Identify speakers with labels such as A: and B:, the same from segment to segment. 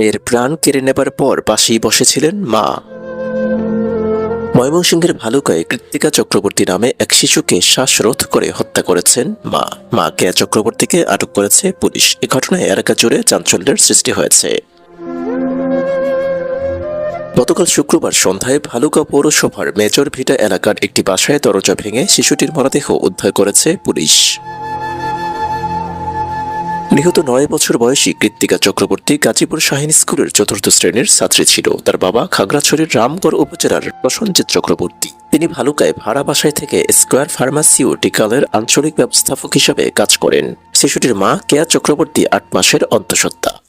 A: মেয়ের প্রাণ কেড়ে নেবার পর পাশেই বসেছিলেন মা। ময়মনসিংহের ভালুকায় কৃত্তিকা চক্রবর্তী নামে এক শিশুকে শ্বাসরোধ করে হত্যা করেছেন মা। মা কেয়া চক্রবর্তীকে আটক করেছে পুলিশ। এ ঘটনায় এলাকা জুড়ে চাঞ্চল্যের সৃষ্টি হয়েছে। গতকাল শুক্রবার সন্ধ্যায় ভালুকা পৌরসভার মেজর ভিটা এলাকার একটি বাসায় দরজা ভেঙে শিশুটির মরদেহ উদ্ধার করেছে পুলিশ। নিহত নয় বছর বয়সী কৃত্তিকা চক্রবর্তী গাজীপুর শাহিন স্কুলের চতুর্থ শ্রেণির ছাত্রী ছিল। তার বাবা খাগড়াছড়ির রামগড় উপজেলার প্রসঞ্জিৎ চক্রবর্তী। তিনি ভালুকায় ভাড়া বাসায় থেকে স্কোয়ার ফার্মাসিউটিক্যালের আঞ্চলিক ব্যবস্থাপক হিসাবে কাজ করেন। শিশুটির মা কেয়া চক্রবর্তী আট মাসের অন্তঃসত্ত্বা।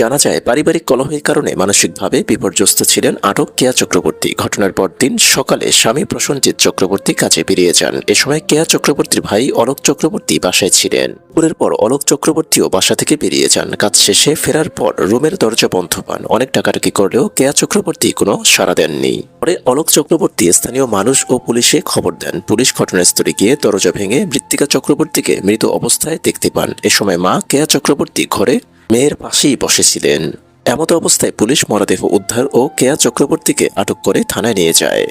A: জানা যায়, পারিবারিক কলহের কারণে মানসিকভাবে বিপর্যস্ত ছিলেন আটক কেয়া চক্রবর্তী। ঘটনার পর দিন সকালে স্বামী প্রসঞ্জিৎ চক্রবর্তী কাজে বেরিয়ে যান। এ সময় কেয়া চক্রবর্তীর ভাই অলোক চক্রবর্তী বাসায় ছিলেন। পুরের পর অলোক চক্রবর্তীও বাসা থেকে বেরিয়ে যান। কাজ শেষে ফেরার পর রুমের দরজা বন্ধ পান। অনেক টাকাটাকি করলেও কেয়া চক্রবর্তী কোনো সাড়া দেননি। পরে অলোক চক্রবর্তী স্থানীয় মানুষ ও পুলিশে খবর দেন। পুলিশ ঘটনাস্থলে গিয়ে দরজা ভেঙে মৃত্তিকা চক্রবর্তীকে মৃত অবস্থায় দেখতে পান। এ সময় মা কেয়া চক্রবর্তী ঘরে মেয়ের পাশেই বসেছিলেন। এমত অবস্থায় পুলিশ মরদেহ উদ্ধার ও কেয়া চক্রবর্তীকে আটক করে থানায় নিয়ে যায়।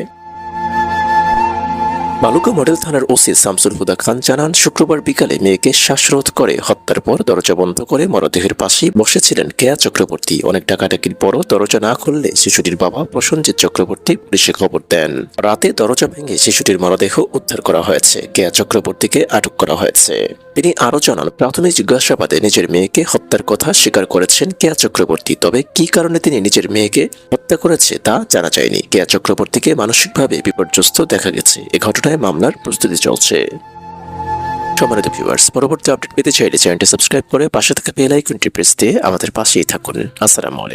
A: বালুকা মডেল থানার ওসি শামসুল হুদা খান জানান, শুক্রবার বিকালে মেয়েকে শ্বাসরোধ করে হত্যার পর দরজা বন্ধ করে মরদেহের পাশেই বসেছিলেন কেয়া চক্রবর্তী। অনেক টাকাটাকির পরও দরজা না খুললে শিশুটির বাবা প্রসঞ্জিৎ চক্রবর্তী পুলিশে খবর দেন। রাতে দরজা ভেঙে শিশুটির মরদেহ উদ্ধার করা হয়েছে। কেয়া চক্রবর্তীকে আটক করা হয়েছে। তিনি আরও জানান, প্রাথমিক জিজ্ঞাসাবাদে নিজের মেয়েকে হত্যার কথা স্বীকার করেছেন কেয়া চক্রবর্তী। তবে কি কারণে তিনি নিজের মেয়েকে হত্যা করেছে তা জানা যায়নি। কেয়া চক্রবর্তীকে মানসিকভাবে বিপর্যস্ত দেখা গেছে। এ ঘটনায় মামলার প্রস্তুতি চলছে। সম্মানিত ভিউয়ার্স পরবর্তী আপডেট পেতে চাইলে চ্যানেলটি সাবস্ক্রাইব করে পাশে থাকা বেল আইকনটি প্রেস দিয়ে আমাদের পাশেই থাকুন। আসসালামু আলাইকুম।